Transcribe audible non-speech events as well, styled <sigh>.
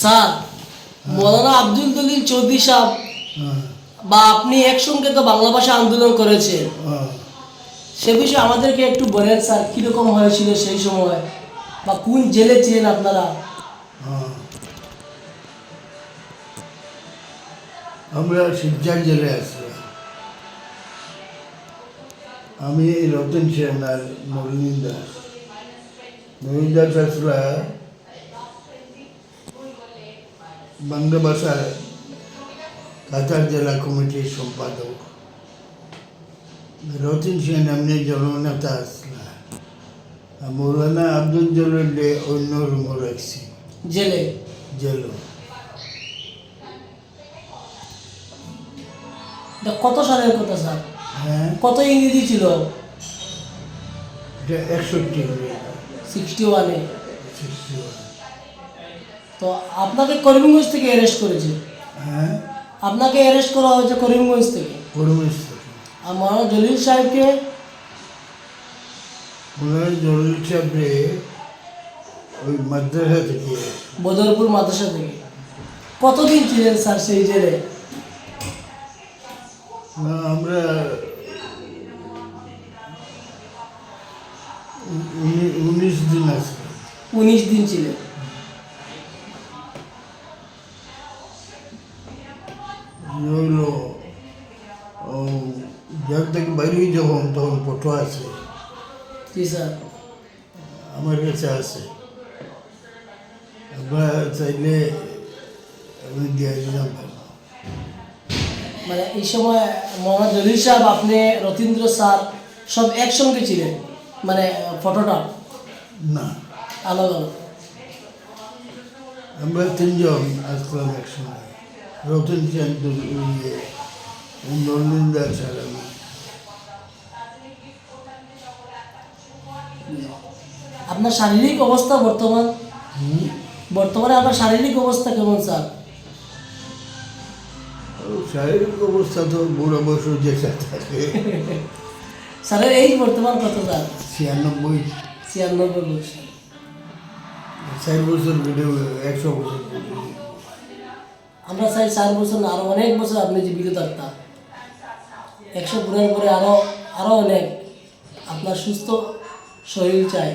Sir মৌলানা আব্দুল দলিল চৌধুরী সাহেব, বা আপনি একসঙ্গে তো বাংলা ভাষা আন্দোলন করেছেন হ্যাঁ। সে বিষয়ে আমাদেরকে একটু বলেন স্যার, কীরকম হয়েছিল সেই সময় বা কোন জেলে ছিলেন আপনারা। আমরা শিবচার জেলে আসলাম আমি রতন সেন আর মলিন দাস মলিন দাস আসলা বাংলা ভাষা কাতার জেলা কমিটির সম্পাদক রতন সেন এমনি জননেতা আসলা মৌলানা আব্দুল জলিলে অন্য রুমও রাখছি জেলে জেল কত সালের কথা স্যার হ্যাঁ কত ইংরেজি ছিল একষট্টি সিক্সটি ওয়ানে তো আপনাকে করিমগঞ্জ থেকে অ্যারেস্ট করেছে। হ্যাঁ। আপনাকে অ্যারেস্ট করা হয়েছে করিমগঞ্জ থেকে। পরমেশ থেকে। আর মৌলানা জলিল সাহেবকে? ওনার জলিল সাহেবরে ওই মাদ্রাসা থেকে। বদরপুর মাদ্রাসা থেকে। কতদিন ছিলেন স্যার সেই জেলে? আমরা উনিশ দিন আছে। উনিশ দিন ছিলেন। হইল ও জেল থেকে বাইরে যখন তখন ফটো আছে জি স্যার আমার কাছে আছে আপনার চাইলে আমি দিয়ে দিলাম মানে এই সময় মোহাম্মদ জলিল সাহেব আপনি রতীন্দ্র স্যার সব একসঙ্গে ছিলেন মানে ফটোটা না আলাদা আলাদা আমরা তিনজন আসলাম একসঙ্গে রতন চান্দ নলিন্দা স্যার আমি আপনার শারীরিক অবস্থা বর্তমান? বর্তমানে আপনার শারীরিক অবস্থা কেমন স্যার? শারীরিক অবস্থা তো বুড়ো বয়স যেটা থাকে। <laughs> স্যারের এই বর্তমান কত স্যার? ছিয়ানব্বই। ছিয়ানব্বই বছর। চার বছর একশো বছর আমরা চাই চার বছর না আরও অনেক বছর আপনি জীবিত থাকতাম একশো পুরের পরে আরও আরও অনেক আপনার সুস্থ শরীর চাই।